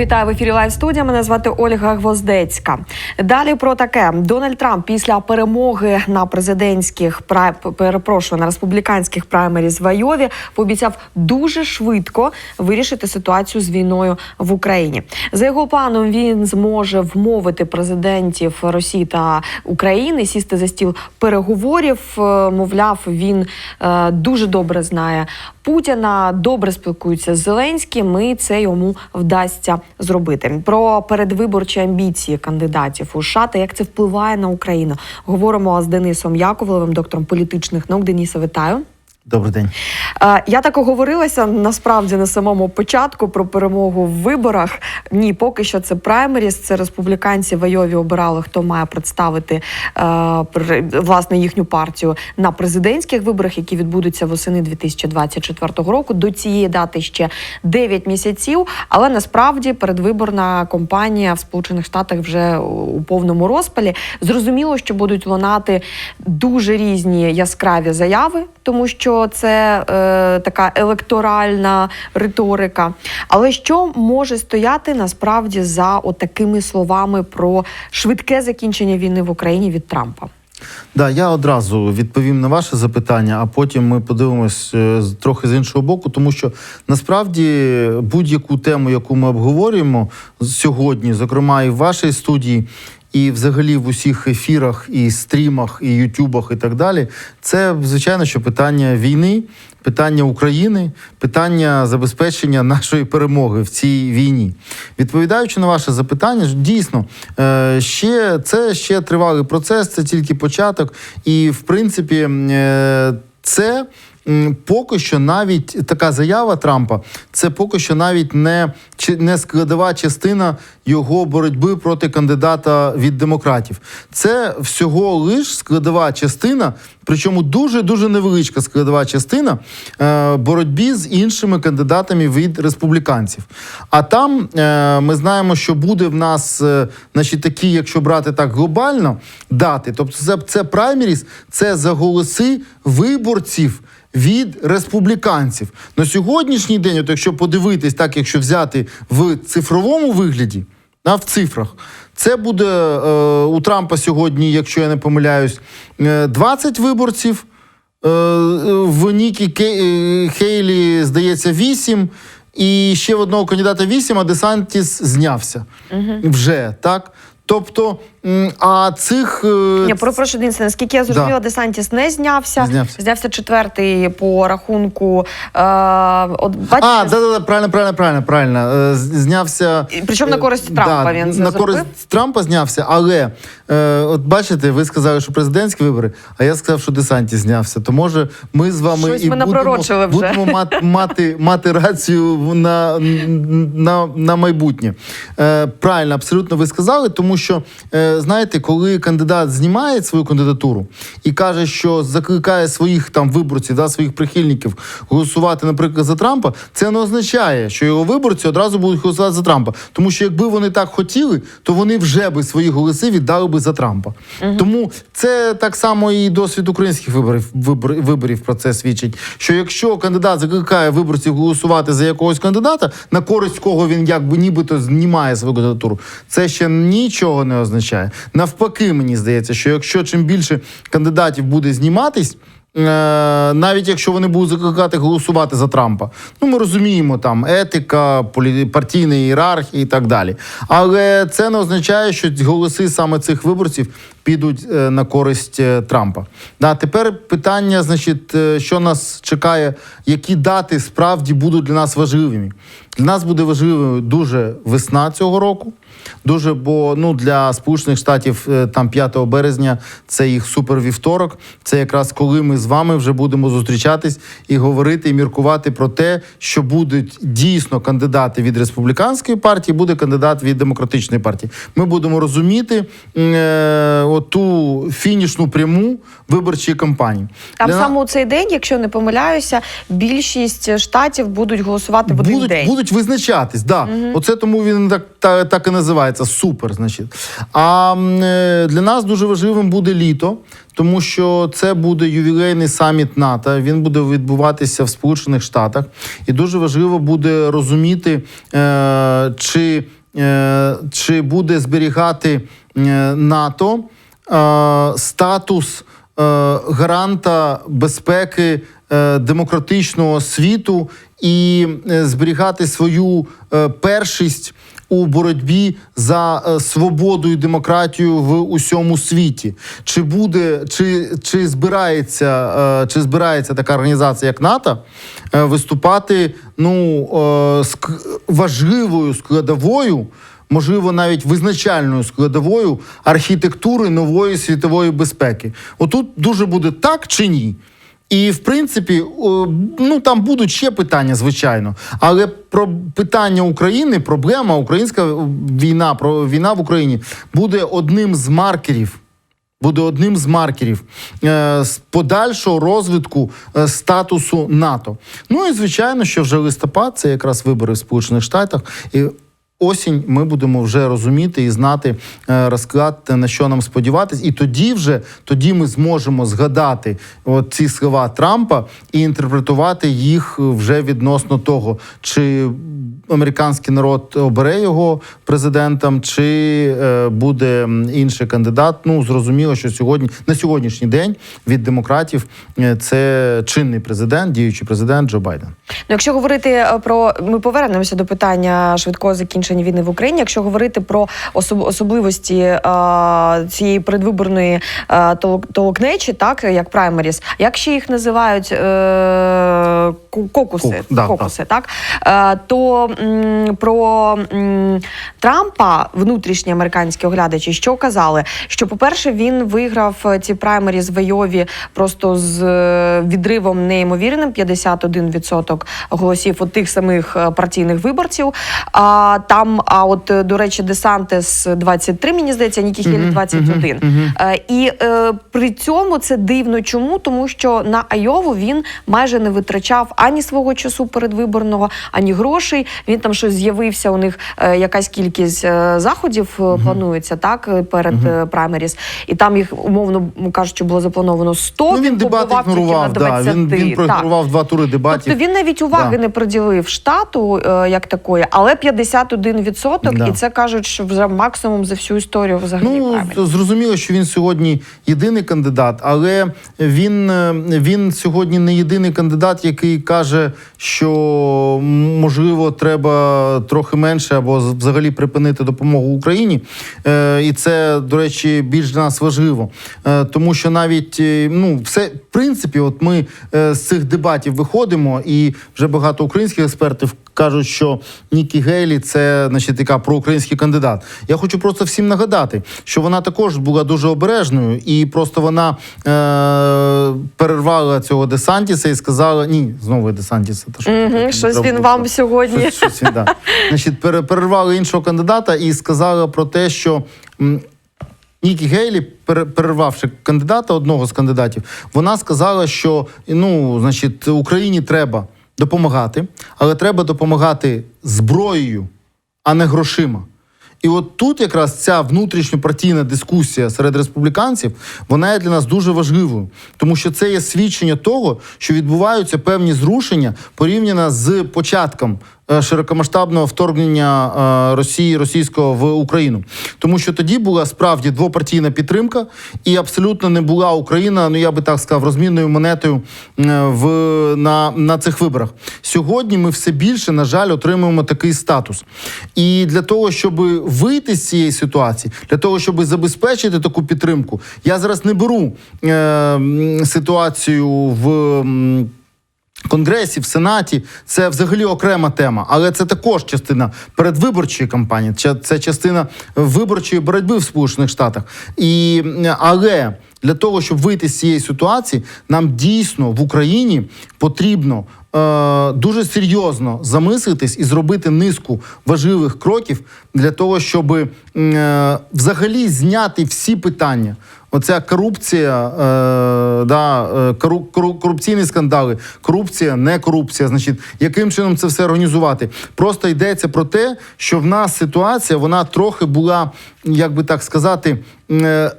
Вітаю в ефірі Лайв студія. Мене звати Ольга Гвоздецька. Далі про таке Дональд Трамп після перемоги на президентських перепрошую на республіканських праймеріз в Айові пообіцяв дуже швидко вирішити ситуацію з війною в Україні. За його планом він зможе вмовити президентів Росії та України сісти за стіл переговорів. Е, Мовляв, він е, дуже добре знає Путіна, добре спілкуються з Зеленським, і це йому вдасться зробити. Про передвиборчі амбіції кандидатів у США та як це впливає на Україну. Говоримо з Денисом Яковлевим, доктором політичних наук. Дениса, вітаю. Добрий день. Я так оговорилася насправді на самому початку про перемогу в виборах. Ні, поки що це праймеріс. Це республіканці в Айові обирали, хто має представити власне їхню партію на президентських виборах, які відбудуться восени 2024 року. До цієї дати ще 9 місяців. Але насправді передвиборна кампанія в Сполучених Штатах вже у повному розпалі. Зрозуміло, що будуть лунати дуже різні яскраві заяви, тому що це е, така електоральна риторика. Але що може стояти насправді за отакими словами про швидке закінчення війни в Україні від Трампа? Да, я одразу відповім на ваше запитання, а потім ми подивимось е, трохи з іншого боку, тому що насправді будь-яку тему, яку ми обговорюємо сьогодні, зокрема і в вашій студії. І взагалі в усіх ефірах, і стрімах, і ютубах, і так далі, це звичайно, що питання війни, питання України, питання забезпечення нашої перемоги в цій війні. Відповідаючи на ваше запитання, дійсно е, ще це ще тривалий процес, це тільки початок, і в принципі, е, це. Поки що навіть така заява Трампа, це поки що навіть не, не складова частина його боротьби проти кандидата від демократів. Це всього лиш складова частина, причому дуже дуже невеличка складова частина е, боротьбі з іншими кандидатами від республіканців. А там е, ми знаємо, що буде в нас, е, значить, такі, якщо брати так глобально, дати. Тобто, це, це праймеріс, це за голоси виборців. Від республіканців на сьогоднішній день, от якщо подивитись, так якщо взяти в цифровому вигляді, а в цифрах, це буде е, у Трампа сьогодні, якщо я не помиляюсь, е, 20 виборців. Е, в Нікі е, Хейлі, здається, 8. І ще в одного кандидата 8, а Десантіс знявся вже, так? Тобто, а цих. Я перепрошую, Денис, наскільки я зрозуміла, Да. Десантіс не знявся. Знявся. четвертий по рахунку. Е, от, бачите, А, да, да, да, правильно, правильно, правильно, правильно. Е, Знявся. Причому на е, користь Трампа він це на зробив? користь Трампа знявся, але е, от бачите, ви сказали, що президентські вибори, а я сказав, що Десанті знявся. То може ми з вами Щось і ми будемо, вже. будемо мати, мати, мати рацію на, на, на майбутнє. Е, правильно, абсолютно ви сказали, тому що е, знаєте, коли кандидат знімає свою кандидатуру і каже, що закликає своїх там виборців, да, своїх прихильників голосувати, наприклад, за Трампа, це не означає, що його виборці одразу будуть голосувати за Трампа. Тому що якби вони так хотіли, то вони вже би свої голоси віддали би за Трампа. Тому це так само і досвід українських виборів, вибор, виборів про це свідчить. Що якщо кандидат закликає виборців голосувати за якогось кандидата, на користь кого він якби нібито знімає свою кандидатуру, це ще нічого не означає. Навпаки, мені здається, що якщо чим більше кандидатів буде зніматись. е, Навіть якщо вони будуть закликати голосувати за Трампа, ну ми розуміємо там етика, партійна ієрархія і так далі. Але це не означає, що голоси саме цих виборців підуть е, на користь е, Трампа. Да, тепер питання, значить, е, що нас чекає, які дати справді будуть для нас важливими. Для нас буде важливою дуже весна цього року. Дуже, бо ну для Сполучених Штатів там 5 березня це їх супервівторок. Це якраз коли ми з вами вже будемо зустрічатись і говорити і міркувати про те, що будуть дійсно кандидати від республіканської партії, буде кандидат від демократичної партії. Ми будемо розуміти оту фінішну пряму виборчої кампанії. Там Для саме у цей день, якщо не помиляюся, більшість штатів будуть голосувати в один будуть, день. будуть визначатись. Да. Оце тому він так та, так і називається супер. Значить. А е, для нас дуже важливим буде літо, тому що це буде ювілейний саміт НАТО. Він буде відбуватися в Сполучених Штатах, і дуже важливо буде розуміти, е, чи, е, чи буде зберігати НАТО статус е, гаранта безпеки е, демократичного світу і е, зберігати свою е, першість у боротьбі за е, свободу і демократію в усьому світі. Чи буде, чи, чи збирається, е, чи збирається така організація, як НАТО, е, виступати ну, е, важливою складовою? Можливо, навіть визначальною складовою архітектури нової світової безпеки. Отут дуже буде так чи ні. І в принципі, ну там будуть ще питання, звичайно. Але про питання України, проблема українська війна, про війна в Україні буде одним з маркерів. Буде одним з маркерів е, з подальшого розвитку е, статусу НАТО. Ну і звичайно, що вже листопад це якраз вибори в Сполучених Штатах. І осінь ми будемо вже розуміти і знати е, розклад, на що нам сподіватись. І тоді вже тоді ми зможемо згадати от ці слова Трампа і інтерпретувати їх вже відносно того, чи американський народ обере його президентом, чи е, буде інший кандидат. Ну зрозуміло, що сьогодні на сьогоднішній день від демократів е, це чинний президент, діючий президент Джо Байден. Ну, якщо говорити е, про ми повернемося до питання швидкого закінчення війни в Україні. Якщо говорити про особ- особливості е, цієї предвиборної толок- толокнечі, так як праймеріс, як ще їх називають е, кокуси, Кок- да, кокуси, так е, то м, про Трампа внутрішні американські оглядачі що казали? Що, по-перше, він виграв е, ці праймеріс в Айові просто з е, відривом неймовірним 51% голосів от тих самих е, партійних виборців. А там, а от до речі, Десантес 23, мені здається, Нікі Мгм, 21. мгм, мгм. Е, І е, при цьому це дивно. Чому? Тому що на Айову він майже не витрачав ані свого часу передвиборного, ані грошей. Він там щось з'явився. У них е, якась кількість е, заходів е, планується так перед е, праймеріс, і там їх умовно кажучи, було заплановано 100, Ну він дебат побував ігнорував. на Да, він, він проігнорував два тури дебатів. Тобто він навіть уваги Да. не приділив штату як такої, але 51%, Да. і це кажуть, що вже максимум за всю історію взагалі Ну праймеріс. зрозуміло, що він сьогодні єдиний кандидат, але він, він сьогодні не єдиний кандидат, який каже, що можливо треба трохи менше або взагалі припинити допомогу Україні. Е, і це, до речі, більш для нас важливо, е, тому що навіть е, ну, все в принципі, от ми з цих дебатів виходимо, і вже багато українських експертів кажуть, що Нікі Гейлі це значить така проукраїнський кандидат. Я хочу просто всім нагадати, що вона також була дуже обережною, і просто вона е- перервала цього Десантіса і сказала: ні, знову Десантіса. Та що Мгм, таке? щось він вам сьогодні. Щось, щось він, да. Значить, пере- перервали іншого кандидата і сказала про те, що. Нікі Гейлі, перервавши кандидата, одного з кандидатів, вона сказала, що ну, значить, Україні треба допомагати, але треба допомагати зброєю, а не грошима. І от тут якраз ця внутрішньопартійна дискусія серед республіканців вона є для нас дуже важливою, тому що це є свідчення того, що відбуваються певні зрушення порівняно з початком широкомасштабного вторгнення е, Росії Російського в Україну, тому що тоді була справді двопартійна підтримка, і абсолютно не була Україна, ну я би так сказав, розмінною монетою е, в на, на цих виборах. Сьогодні ми все більше, на жаль, отримуємо такий статус. І для того, щоб вийти з цієї ситуації, для того, щоб забезпечити таку підтримку, я зараз не беру е, ситуацію в. Конгресі, в Сенаті це взагалі окрема тема, але це також частина передвиборчої кампанії, це частина виборчої боротьби в Сполучених Штатах. І, але Для того, щоб вийти з цієї ситуації, нам дійсно в Україні потрібно е, дуже серйозно замислитись і зробити низку важливих кроків для того, щоб е, взагалі зняти всі питання. Оця корупція, е, да, е, кору, кору- корупційні скандали, корупція, не корупція. Значить, яким чином це все організувати? Просто йдеться про те, що в нас ситуація вона трохи була, як би так сказати. Е,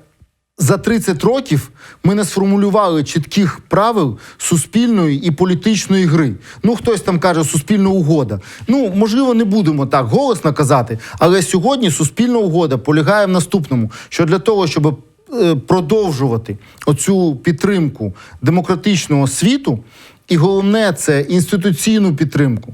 за 30 років ми не сформулювали чітких правил суспільної і політичної гри. Ну, хтось там каже суспільна угода. Ну, можливо, не будемо так голосно казати, але сьогодні суспільна угода полягає в наступному: що для того, щоб продовжувати оцю підтримку демократичного світу, і головне це інституційну підтримку.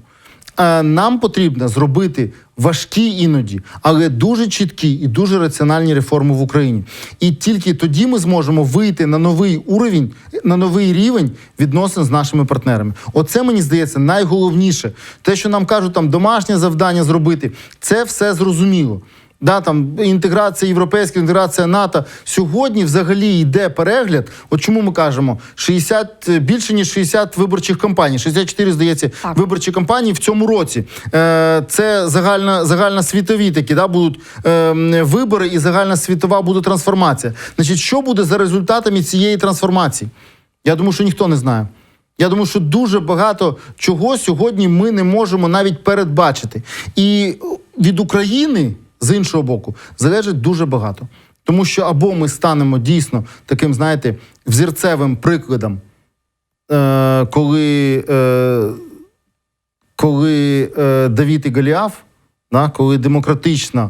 Е, Нам потрібно зробити важкі іноді, але дуже чіткі і дуже раціональні реформи в Україні. І тільки тоді ми зможемо вийти на новий уровень, на новий рівень відносин з нашими партнерами. Оце мені здається найголовніше. Те, що нам кажуть, там домашнє завдання зробити, це все зрозуміло. Да, там інтеграція європейська, інтеграція НАТО. Сьогодні взагалі йде перегляд. От чому ми кажемо 60, е, більше ніж 60 виборчих кампаній, 64, здається, Так. виборчі кампанії в цьому році. Е, це загальна, загальносвітові такі да, будуть е, вибори і загальна світова буде трансформація. Значить, що буде за результатами цієї трансформації? Я думаю, що ніхто не знає. Я думаю, що дуже багато чого сьогодні ми не можемо навіть передбачити. І від України, з іншого боку, залежить дуже багато. Тому що або ми станемо дійсно таким, знаєте, взірцевим прикладом, е, коли, е, коли е, Давід і Голіаф, да, коли демократична,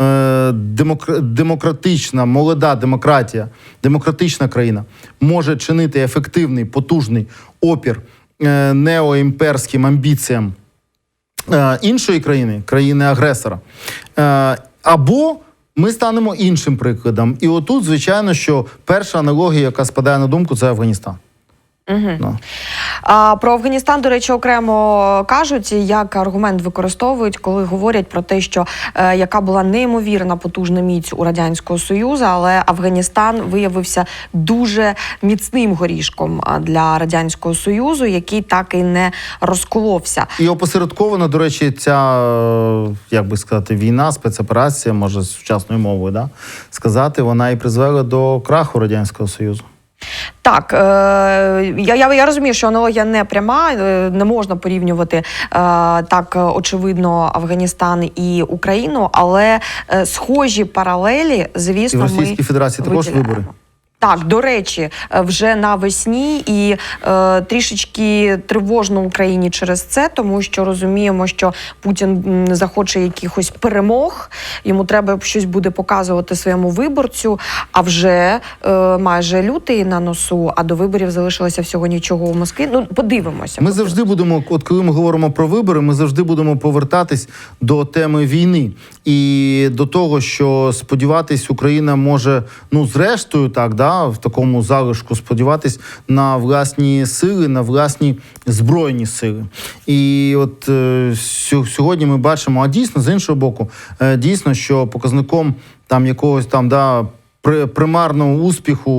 е, демокр, демократична, молода демократія, демократична країна може чинити ефективний, потужний опір е, неоімперським амбіціям іншої країни, країни-агресора. Е, або ми станемо іншим прикладом. І отут, звичайно, що перша аналогія, яка спадає на думку, це Афганістан. Угу. Ну. А про Афганістан, до речі, окремо кажуть, як аргумент використовують, коли говорять про те, що е, яка була неймовірна потужна міць у радянського союзу, але Афганістан виявився дуже міцним горішком для радянського союзу, який так і не розколовся. І опосередковано, до речі, ця, е, як би сказати, війна, спецоперація, може, сучасною мовою, да, сказати, вона і призвела до краху Радянського Союзу. Так, е, я, я, я розумію, що аналогія не пряма, е, не можна порівнювати е, так очевидно Афганістан і Україну, але схожі паралелі, І в звісно, Російській ми Федерації також вибори. Так, до речі, е, вже навесні і е, трішечки тривожно Україні через це, тому що розуміємо, що Путін захоче якихось перемог, йому треба щось буде показувати своєму виборцю. А вже е, майже лютий на носу, а до виборів залишилося всього нічого у Москві. Ну, подивимося. Ми завжди будемо, от коли ми говоримо про вибори, ми завжди будемо повертатись до теми війни і до того, що сподіватись, Україна може, ну зрештою, так да, в такому залишку сподіватись на власні сили, на власні збройні сили. І от е, сьогодні ми бачимо, а дійсно з іншого боку, е, дійсно, що показником там якогось там да. При- Примарного успіху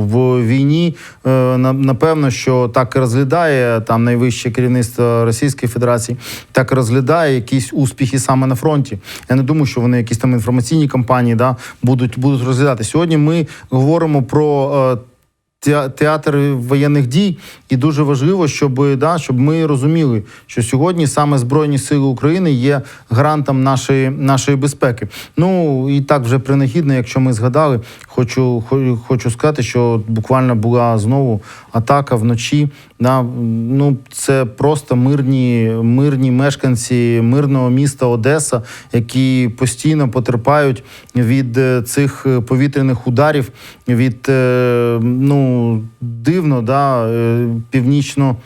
в війні е, на- напевно, що так розглядає там найвище керівництво Російської Федерації, так розглядає якісь успіхи саме на фронті. Я не думаю, що вони якісь там інформаційні кампанії да, будуть, будуть розглядати. Сьогодні ми говоримо про. Теа- Театр воєнних дій, і дуже важливо, щоб да, щоб ми розуміли, що сьогодні саме Збройні Сили України є гарантом нашої, нашої безпеки. Ну і так вже принагідно, якщо ми згадали, хочу, хочу сказати, що буквально була знову атака вночі. Да, ну це просто мирні, мирні мешканці мирного міста Одеса, які постійно потерпають від е, цих е, повітряних ударів, від е, ну дивно, да, північно.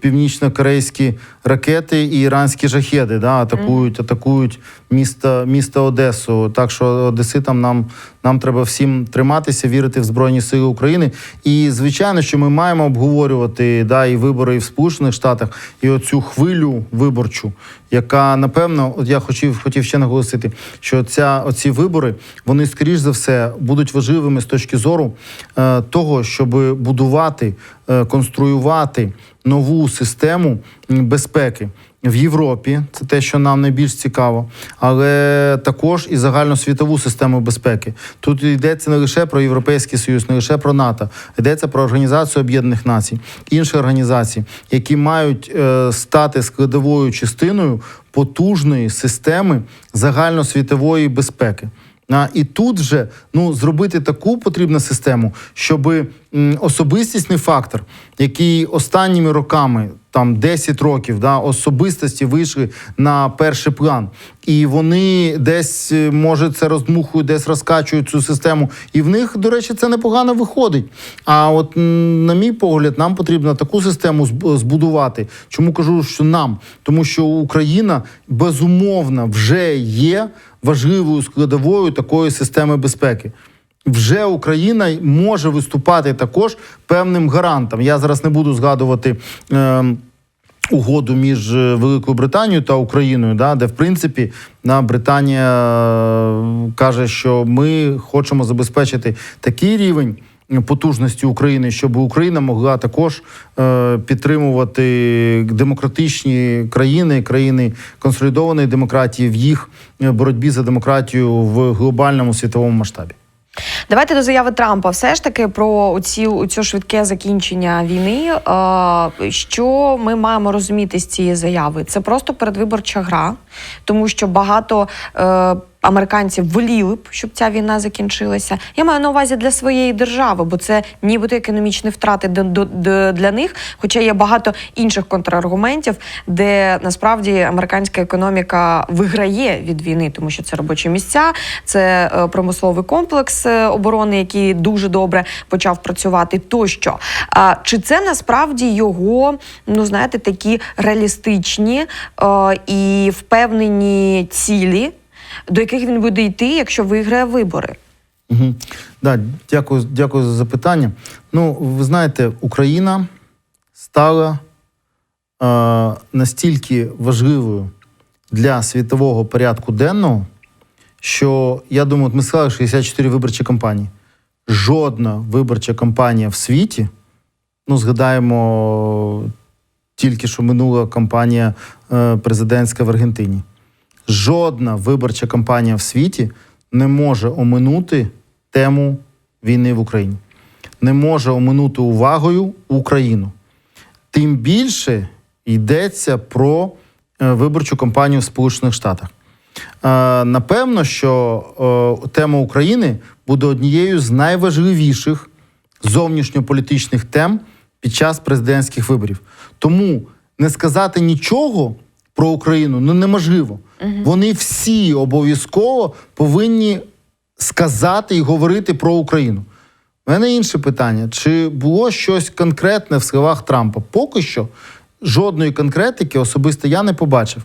Північно-корейські ракети і іранські жахеди да, атакують, атакують міста, міста Одесу. Так що Одеситам нам, нам треба всім триматися, вірити в Збройні Сили України. І звичайно, що ми маємо обговорювати да, і вибори і в Сполучених Штатах, і оцю хвилю виборчу, яка напевно, от я хотів, хотів ще наголосити, що ця оці вибори вони скоріш за все будуть важливими з точки зору е, того, щоб будувати, е, конструювати нову систему безпеки. В Європі це те, що нам найбільш цікаво, але також і загальносвітову систему безпеки. Тут йдеться не лише про Європейський Союз, не лише про НАТО, йдеться про Організацію Об'єднаних Націй, інші організації, які мають е, стати складовою частиною потужної системи загальносвітової безпеки. А, і тут вже ну зробити таку потрібну систему, щоб особистісний фактор, який останніми роками, там 10 років, да, особистості вийшли на перший план, і вони десь е, може це роздмухують, десь розкачують цю систему. І в них, до речі, це непогано виходить. А от на мій погляд, нам потрібно таку систему збудувати. Чому кажу, що нам? Тому що Україна безумовно вже є важливою складовою такої системи безпеки. Вже Україна може виступати також певним гарантом. Я зараз не буду згадувати. Е, Угоду між е, Великою Британією та Україною, да, де в принципі на Британія е, каже, що ми хочемо забезпечити такий рівень потужності України, щоб Україна могла також е, підтримувати демократичні країни, країни консолідованої демократії в їх е, боротьбі за демократію в глобальному світовому масштабі. Давайте до заяви Трампа. Все ж таки про оці, оцю швидке закінчення війни. Е, що ми маємо розуміти з цієї заяви? Це просто передвиборча гра, тому що багато. Американці воліли б, щоб ця війна закінчилася. Я маю на увазі для своєї держави, бо це нібито економічні втрати для них. Хоча є багато інших контраргументів, де насправді американська економіка виграє від війни, тому що це робочі місця, це е, промисловий комплекс е, оборони, який дуже добре почав працювати. Тощо, чи це насправді його, ну знаєте, такі реалістичні е, і впевнені цілі? До яких він буде йти, якщо виграє вибори. Угу. Да, дякую, дякую за запитання. Ну, ви знаєте, Україна стала е, настільки важливою для світового порядку денного, що я думаю, от ми сказали 64 виборчі кампанії. Жодна виборча кампанія в світі, ну, згадаємо тільки що минула кампанія е, президентська в Аргентині. Жодна виборча кампанія в світі не може оминути тему війни в Україні, не може оминути увагою Україну. Тим більше йдеться про е, виборчу кампанію в Сполучених Штатах. Е, Напевно, що е, тема України буде однією з найважливіших зовнішньополітичних тем під час президентських виборів. Тому не сказати нічого про Україну ну неможливо. Вони всі обов'язково повинні сказати і говорити про Україну. У мене інше питання: чи було щось конкретне в словах Трампа? Поки що жодної конкретики особисто я не побачив.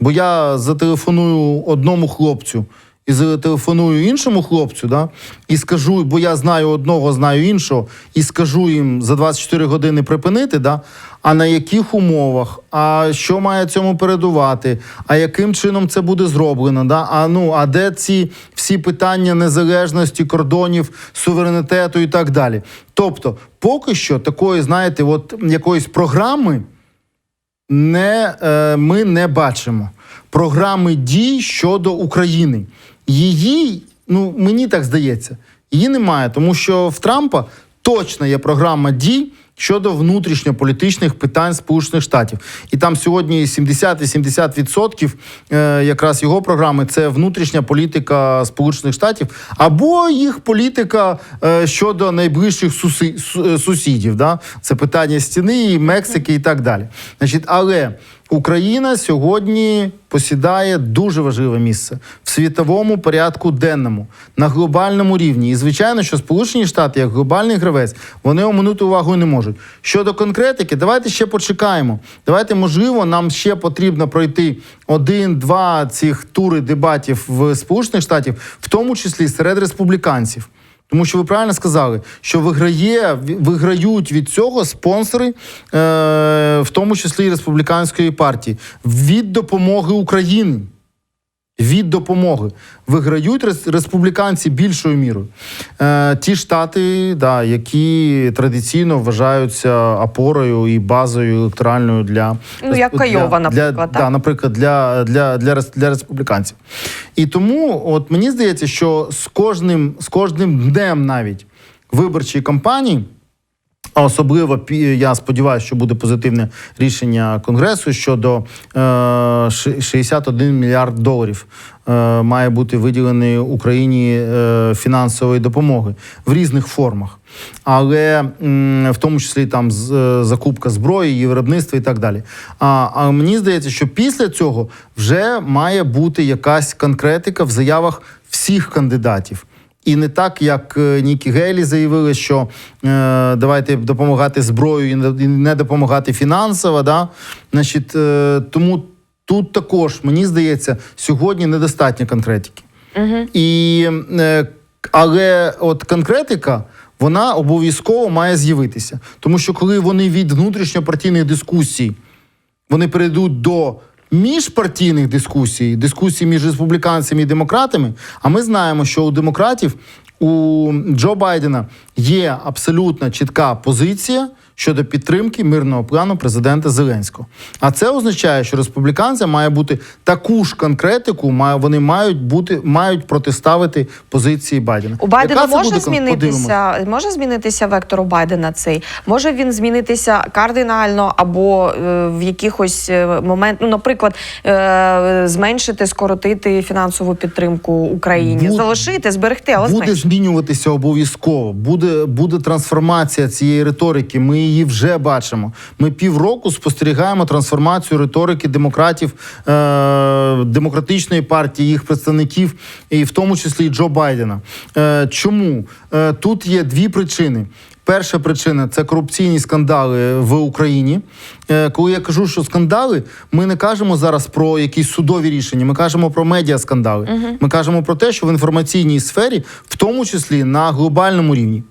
Бо я зателефоную одному хлопцю і зателефоную іншому хлопцю, да, і скажу, бо я знаю одного, знаю іншого, і скажу їм за 24 години припинити, да, а на яких умовах, а що має цьому передувати, а яким чином це буде зроблено, да, а ну, а де ці всі питання незалежності, кордонів, суверенітету і так далі. Тобто, поки що такої, знаєте, от якоїсь програми не, е, ми не бачимо програми дій щодо України. Її, ну мені так здається, її немає, тому що в Трампа точно є програма дій щодо внутрішньополітичних питань Сполучених Штатів. І там сьогодні 70-70% е, якраз його програми це внутрішня політика Сполучених Штатів або їх політика е, щодо найближчих сусідів. Да? Це питання стіни, Мексики і так далі. Значить, але Україна сьогодні посідає дуже важливе місце в світовому порядку денному на глобальному рівні. І звичайно, що Сполучені Штати, як глобальний гравець, вони оминути увагою не можуть. Щодо конкретики, давайте ще почекаємо. Давайте, можливо, нам ще потрібно пройти один-два цих тури дебатів в Сполучених Штатів, в тому числі серед республіканців. Тому що ви правильно сказали, що виграє, виграють від цього спонсори, е, в тому числі і республіканської партії, від допомоги Україні. Від допомоги виграють республіканці більшою мірою. Е, ті штати, да, які традиційно вважаються опорою і базою електоральною для Ну, як для- Кайова, для, наприклад, да, наприклад, для, для, для, для республіканців. І тому, от мені здається, що з кожним, з кожним днем навіть виборчої кампанії. А особливо я сподіваюся, що буде позитивне рішення конгресу щодо е, 61 мільярд доларів е, має бути виділений Україні е, фінансової допомоги в різних формах, але в тому числі там е, закупка зброї, її виробництво і так далі. А, а мені здається, що після цього вже має бути якась конкретика в заявах всіх кандидатів. І не так, як е, Нікі Гейлі заявили, що е, давайте допомагати зброєю і не- допомагати фінансово. Да? Значить, е, тому тут також, мені здається, сьогодні недостатньо конкретики. І, е, але от конкретика. Вона обов'язково має з'явитися. Тому що коли вони від внутрішньопартійних дискусій вони перейдуть до міжпартійних дискусій, дискусій між республіканцями і демократами. А ми знаємо, що у демократів у Джо Байдена є абсолютно чітка позиція щодо підтримки мирного плану президента Зеленського. А це означає, що республіканцям має бути таку ж конкретику, має вони мають бути мають протиставити позиції Байдена. У Байдена Яка може буде, подивимось. змінитися, може змінитися вектор у Байдена цей? Може він змінитися кардинально або е, в якихось е, момент, ну, наприклад, е, зменшити, скоротити фінансову підтримку Україні, Буд- залишити, зберегти, але буде зменшити. змінюватися обов'язково. Буде, буде трансформація цієї риторики. Ми її вже бачимо. Ми півроку спостерігаємо трансформацію риторики демократів, е- демократичної партії, їх представників, і в тому числі і Джо Байдена. Е- чому е- тут є дві причини. Перша причина це корупційні скандали в Україні. Е, Коли я кажу, що скандали, ми не кажемо зараз про якісь судові рішення, ми кажемо про медіаскандали. Ми кажемо про те, що в інформаційній сфері, в тому числі на глобальному рівні.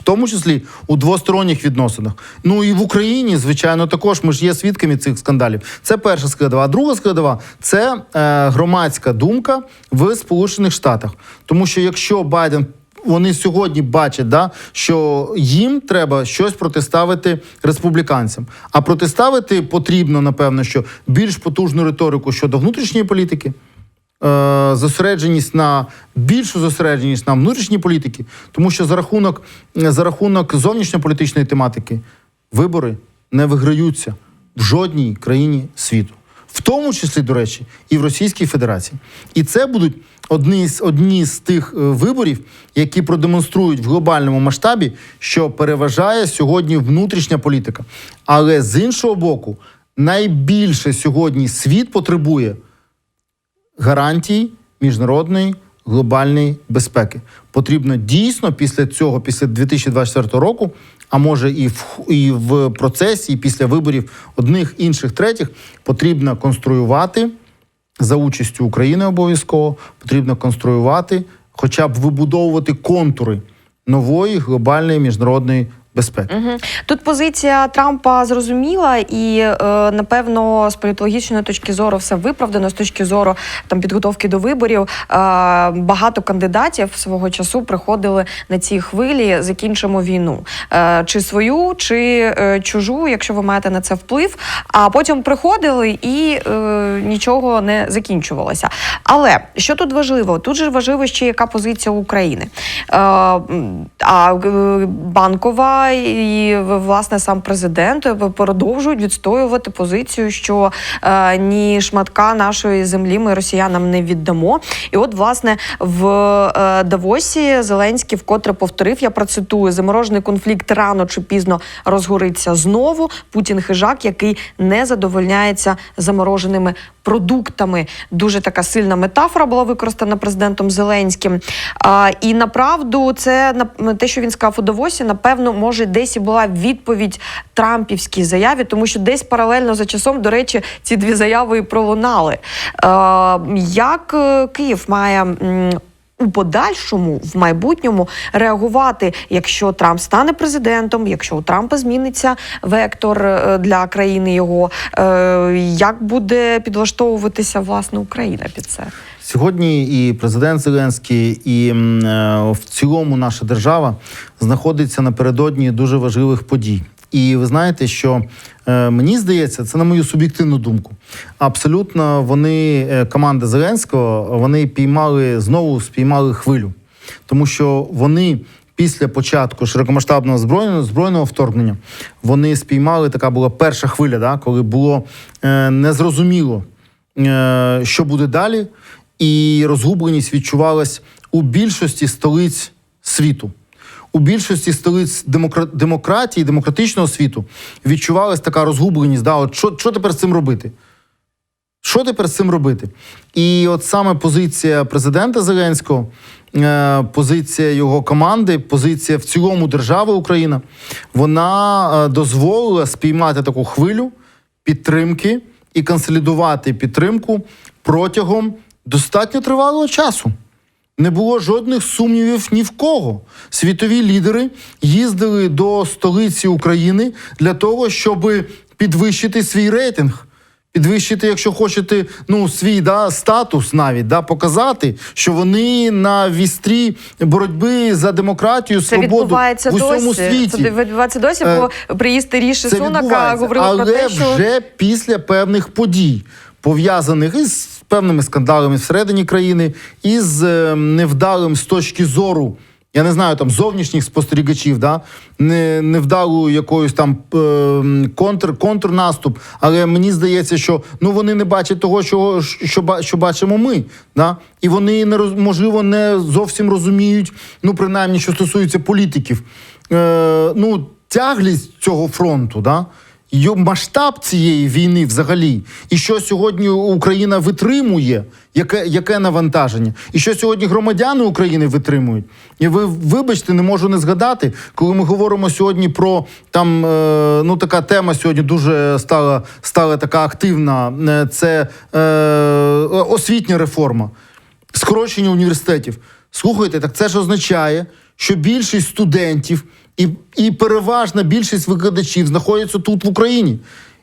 В тому числі у двосторонніх відносинах. Ну і в Україні, звичайно, також ми ж є свідками цих скандалів. Це перша складова. А друга складова це е, громадська думка в Сполучених Штатах. Тому що якщо Байден. Вони сьогодні бачать, да, що їм треба щось протиставити республіканцям. А протиставити потрібно, напевно, що більш потужну риторику щодо внутрішньої політики, зосередженість на більшу зосередженість на внутрішній політики, тому що за рахунок, за рахунок зовнішньополітичної тематики вибори не виграються в жодній країні світу. В тому числі, до речі, і в Російській Федерації. І це будуть одні з, одні з тих е, виборів, які продемонструють в глобальному масштабі, що переважає сьогодні внутрішня політика. Але з іншого боку, найбільше сьогодні світ потребує гарантій міжнародної глобальної безпеки. Потрібно дійсно після цього, після 2024 року, а може і в і в процесі, і після виборів одних, інших, третіх, потрібно конструювати за участю України обов'язково. Потрібно конструювати, хоча б вибудовувати контури нової глобальної міжнародної безпеки. Мгм. Тут позиція Трампа зрозуміла, і е, напевно з політологічної точки зору все виправдано. З точки зору там підготовки до виборів. Е, багато кандидатів свого часу приходили на цій хвилі. Закінчимо війну, е, чи свою, чи е, чужу, якщо ви маєте на це вплив. А потім приходили і е, нічого не закінчувалося. Але що тут важливо? Тут же важливо ще яка позиція України. Е, а е, банкова і власне сам президент продовжують відстоювати позицію, що е, ні шматка нашої землі ми росіянам не віддамо. І от, власне, в е, Давосі Зеленський вкотре повторив: я процитую: заморожений конфлікт рано чи пізно розгориться знову. Путін хижак, який не задовольняється замороженими продуктами. Дуже така сильна метафора була використана президентом Зеленським. А, і направду, це на те, що він сказав у Давосі, напевно, може десь і була відповідь Трампівській заяві, тому що десь паралельно за часом, до речі, ці дві заяви і пролунали. А, як е, Київ має. у подальшому в майбутньому реагувати, якщо Трамп стане президентом, якщо у Трампа зміниться вектор е, для країни його, е, як буде підлаштовуватися власне Україна під це? Сьогодні і президент Зеленський, і е, в цілому наша держава знаходиться напередодні дуже важливих подій. І ви знаєте, що е, мені здається, це на мою суб'єктивну думку. Абсолютно, вони е, команда Зеленського вони піймали знову спіймали хвилю, тому що вони. Після початку широкомасштабного збройного збройного вторгнення вони спіймали така була перша хвиля, да, коли було е, незрозуміло, е, що буде далі, і розгубленість відчувалась у більшості столиць світу. У більшості столиць демокра... демократії, демократичного світу відчувалась така розгубленість. Да, от що, що тепер з цим робити? Що тепер з цим робити? І от саме позиція президента Зеленського, е, позиція його команди, позиція в цілому держави Україна, вона е, дозволила спіймати таку хвилю підтримки і консолідувати підтримку протягом достатньо тривалого часу. Не було жодних сумнівів ні в кого. Світові лідери їздили до столиці України для того, щоб підвищити свій рейтинг. Підвищити, якщо хочете, ну свій да, статус навіть да, показати, що вони на вістрі боротьби за демократію, Це свободу відбувається в усьому досі. світі. Це відбувається досі, Е, бо приїзд Ріші Це Сунака говорили але про те, що вже після певних подій, пов'язаних із певними скандалами всередині країни, із е, невдалим з точки зору. Я не знаю, там зовнішніх спостерігачів, да? не, невдалою якоюсь там е, контр, контрнаступ. Але мені здається, що ну вони не бачать того, що, що, що бачимо ми. Да? І вони не можливо не зовсім розуміють, ну принаймні, що стосується політиків. Е, ну, тяглість цього фронту, да? Масштаб цієї війни взагалі, і що сьогодні Україна витримує, яке, яке навантаження, і що сьогодні громадяни України витримують. І ви вибачте, не можу не згадати, коли ми говоримо сьогодні про там е, ну така тема сьогодні дуже стала, стала така активна. е, Це е, освітня реформа скорочення університетів. Слухайте, так це ж означає, що більшість студентів і, і переважна більшість викладачів знаходяться тут в Україні.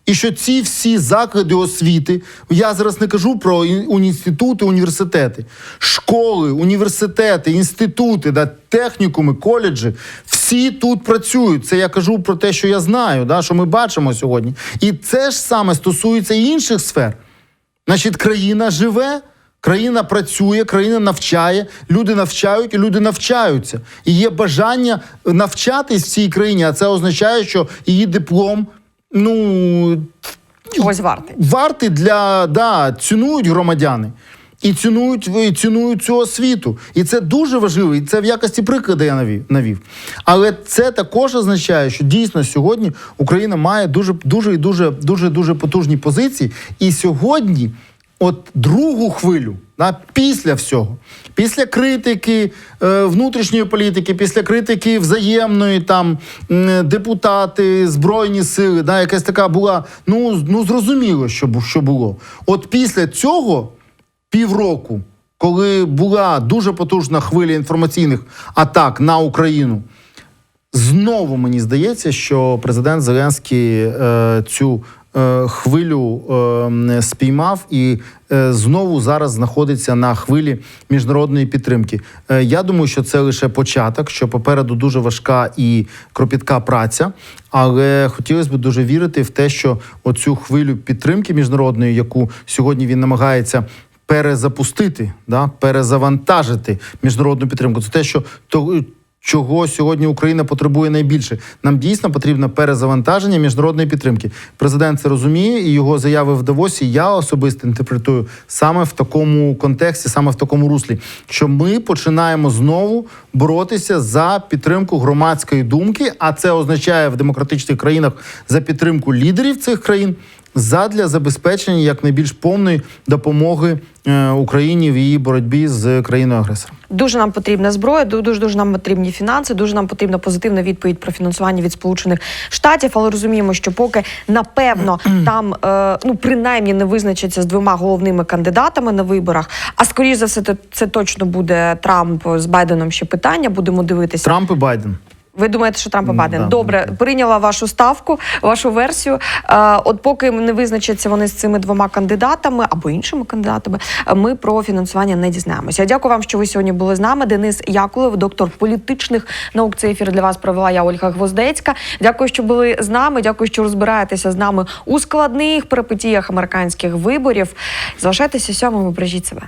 І що ці всі заклади освіти, я зараз не кажу про ін- інститути, університети, школи, університети, інститути, да, технікуми, коледжі, всі тут працюють. Це я кажу про те, що я знаю, да, що ми бачимо сьогодні. І це ж саме стосується інших сфер. Значить, країна живе, країна працює, країна навчає, люди навчають, і люди навчаються. І є бажання навчатись в цій країні, а це означає, що її диплом, ну, чогось вартий. вартий для да, цінують громадяни. І цінують, і цінують цю освіту. І це дуже важливо. І це в якості прикладу я навів, навів. Але це також означає, що дійсно сьогодні Україна має дуже дуже і дуже дуже дуже потужні позиції. І сьогодні, от другу хвилю, да, після всього, після критики е, внутрішньої політики, після критики взаємної, там депутати, збройні сили, да, якась така була. Ну, ну зрозуміло, що, що було. От після цього півроку, коли була дуже потужна хвиля інформаційних атак на Україну, знову мені здається, що президент Зеленський е, цю хвилю е, спіймав і е, знову зараз знаходиться на хвилі міжнародної підтримки. Е, я думаю, що це лише початок, що попереду дуже важка і кропітка праця. Але хотілося б дуже вірити в те, що оцю хвилю підтримки міжнародної, яку сьогодні він намагається перезапустити, да, перезавантажити міжнародну підтримку. Це те, що чого сьогодні Україна потребує найбільше. Нам дійсно потрібно перезавантаження міжнародної підтримки. Президент це розуміє, і його заяви в Давосі я особисто інтерпретую саме в такому контексті, саме в такому руслі, що ми починаємо знову боротися за підтримку громадської думки, а це означає в демократичних країнах за підтримку лідерів цих країн. Задля забезпечення якнайбільш повної допомоги е, Україні в її боротьбі з країною агресором. Дуже нам потрібна зброя, дуже дуже нам потрібні фінанси. Дуже нам потрібна позитивна відповідь про фінансування від Сполучених Штатів. Але розуміємо, що поки напевно там е, ну принаймні не визначаться з двома головними кандидатами на виборах. А скоріш за все, це, це точно буде Трамп з Байденом. Ще питання. Будемо дивитися. Трамп і Байден. Ви думаєте, що Трамп і Байден? да. Добре, прийняла вашу ставку, вашу версію. Е, от поки не визначаться вони з цими двома кандидатами або іншими кандидатами, ми про фінансування не дізнаємося. Дякую вам, що ви сьогодні були з нами. Денис Якулев, доктор політичних наук. Цей ефір для вас провела я Ольга Гвоздецька. Дякую, що були з нами. Дякую, що розбираєтеся з нами у складних перипетіях американських виборів. Залишайтеся сьомими, бережіть себе.